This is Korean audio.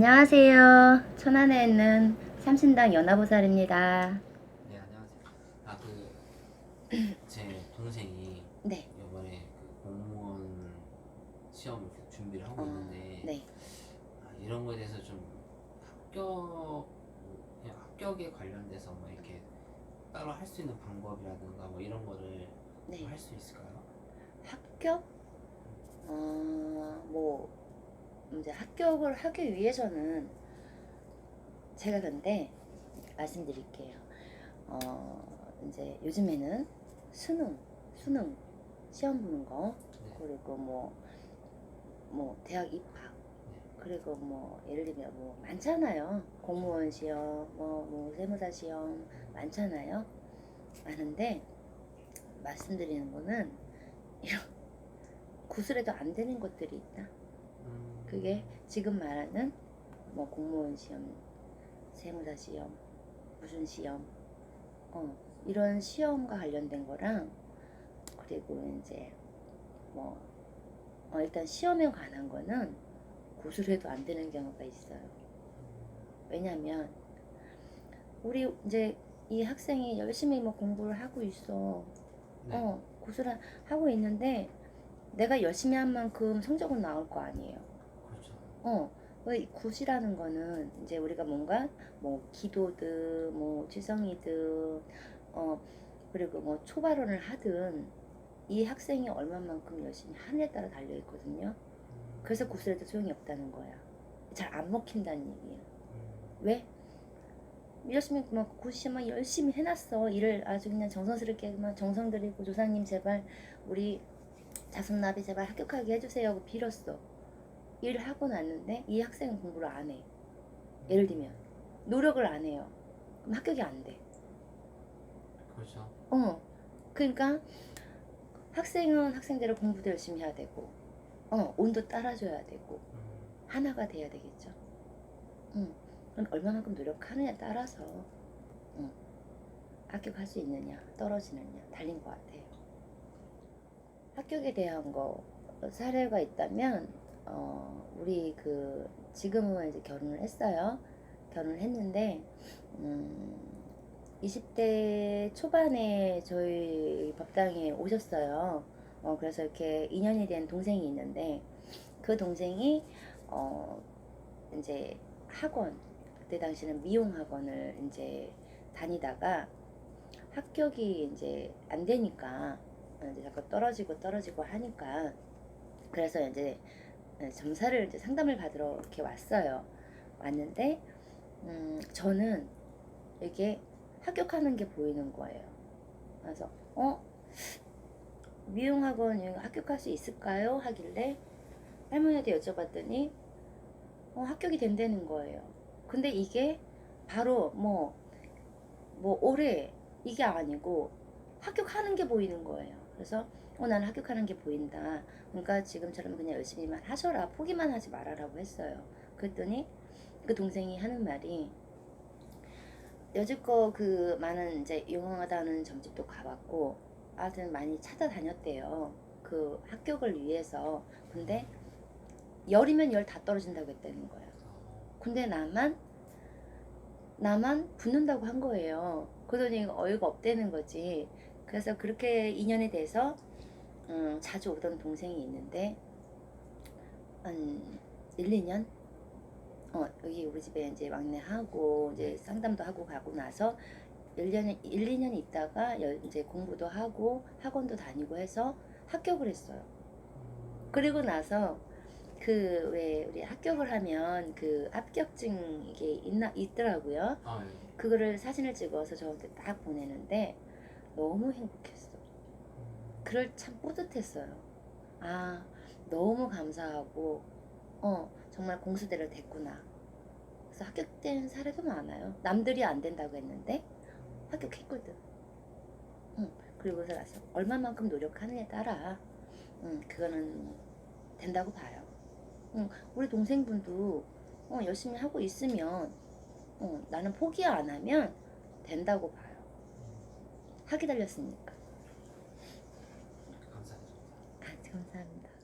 안녕하세요. 천안에 있는 삼신당 연화보살입니다. 네 안녕하세요. 아그 제 동생이 네. 이번에 그 공무원 시험 준비를 하고 어, 있는데 네. 아, 이런 거에 대해서 좀 합격 뭐 그냥 합격에 관련돼서 뭐 이렇게 따로 할 수 있는 방법이라든가 뭐 이런 거를 네. 할 수 있을까요? 합격? 어, 뭐, 이제 합격을 하기 위해서는 제가 근데 말씀드릴게요. 어, 이제 요즘에는 수능, 수능, 시험 보는 거, 네. 그리고 뭐, 뭐, 대학 입학, 그리고 뭐, 예를 들면 뭐, 많잖아요. 공무원 시험, 뭐, 뭐, 세무사 시험, 많잖아요. 많은데, 말씀드리는 거는, 이런, 구슬해도 안 되는 것들이 있다. 음, 그게 지금 말하는 뭐 공무원 시험, 세무사 시험, 무슨 시험, 어, 이런 시험과 관련된 거랑 그리고 이제 뭐 어, 일단 시험에 관한 거는 구술해도 안 되는 경우가 있어요. 왜냐면 우리 이제 이 학생이 열심히 뭐 공부를 하고 있어. 네. 어, 구술을 하고 있는데 내가 열심히 한 만큼 성적은 나올 거 아니에요. 어, 왜 굿이라는 거는 이제 우리가 뭔가 뭐 기도든 뭐 지성이든 어 그리고 뭐 초발언을 하든 이 학생이 얼마만큼 열심히 하느냐에 따라 달려 있거든요. 음, 그래서 굿을 해도 소용이 없다는 거야. 잘 안 먹힌다는 얘기야. 음, 왜? 열심히 막 고시만 열심히 해놨어 일을 아주 그냥 정성스럽게만 정성 들이고 조상님 제발 우리 자손나비 제발 합격하게 해주세요 하고 빌었어 일을 하고 났는데 이 학생은 공부를 안 해 예를 들면 노력을 안 해요 그럼 합격이 안 돼 그렇죠. 어 그러니까 학생은 학생대로 공부도 열심히 해야 되고 어 온도 따라줘야 되고 음, 하나가 돼야 되겠죠. 응. 그럼 얼마만큼 노력하느냐에 따라서 응. 합격할 수 있느냐 떨어지느냐 달린 것 같아요. 합격에 대한 거 사례가 있다면 어, 우리 그 지금은 이제 결혼을 했어요. 결혼을 했는데 음, 20대 초반에 저희 법당에 오셨어요. 어, 그래서 이렇게 인연이 된 동생이 있는데 그 동생이 어 이제 학원 그때 당시는 미용 학원을 이제 다니다가 합격이 이제 안 되니까 이제 자꾸 떨어지고 떨어지고 하니까 그래서 이제 점사를 이제 상담을 받으러 이렇게 왔어요. 왔는데 음 저는 이게 합격하는 게 보이는 거예요. 그래서 어 미용 학원 여기 합격할 수 있을까요? 하길래 할머니한테 여쭤봤더니 어, 합격이 된다는 거예요. 근데 이게 바로 뭐, 뭐 올해 이게 아니고 합격하는 게 보이는 거예요. 그래서 어, 나는 합격하는 게 보인다. 그러니까 지금처럼 그냥 열심히만 하셔라. 포기만 하지 말아라고 했어요. 그랬더니 그 동생이 하는 말이 여지껏 그 많은 이제 유명하다는 점집도 가봤고 아무튼 많이 찾아다녔대요. 그 합격을 위해서. 근데 열이면 열 다 떨어진다고 했다는 거야. 근데 나만 나만 붙는다고 한 거예요. 그러더니 어이가 없다는 거지. 그래서 그렇게 인연이 돼서 음, 자주 오던 동생이 있는데 한 1, 2년 어, 여기 우리 집에 이제 막내하고 이제 상담도 하고 가고 나서 1년 1, 2년 있다가 여- 이제 공부도 하고 학원도 다니고 해서 합격을 했어요. 음, 그리고 나서 그 왜 우리 합격을 하면 그 합격증 이게 있나 있더라고요. 아, 예. 그거를 사진을 찍어서 저한테 딱 보내는데 너무 행복했어. 음, 그럴 참 뿌듯했어요. 아 너무 감사하고 어 정말 공수대를 됐구나. 그래서 합격된 사례도 많아요. 남들이 안 된다고 했는데 합격했거든. 응. 그리고서 얼마만큼 노력하느냐에 따라 응, 그거는 된다고 봐요. 응, 우리 동생분도 어, 열심히 하고 있으면 어, 나는 포기 안 하면 된다고 봐요. 하기 달렸으니까. and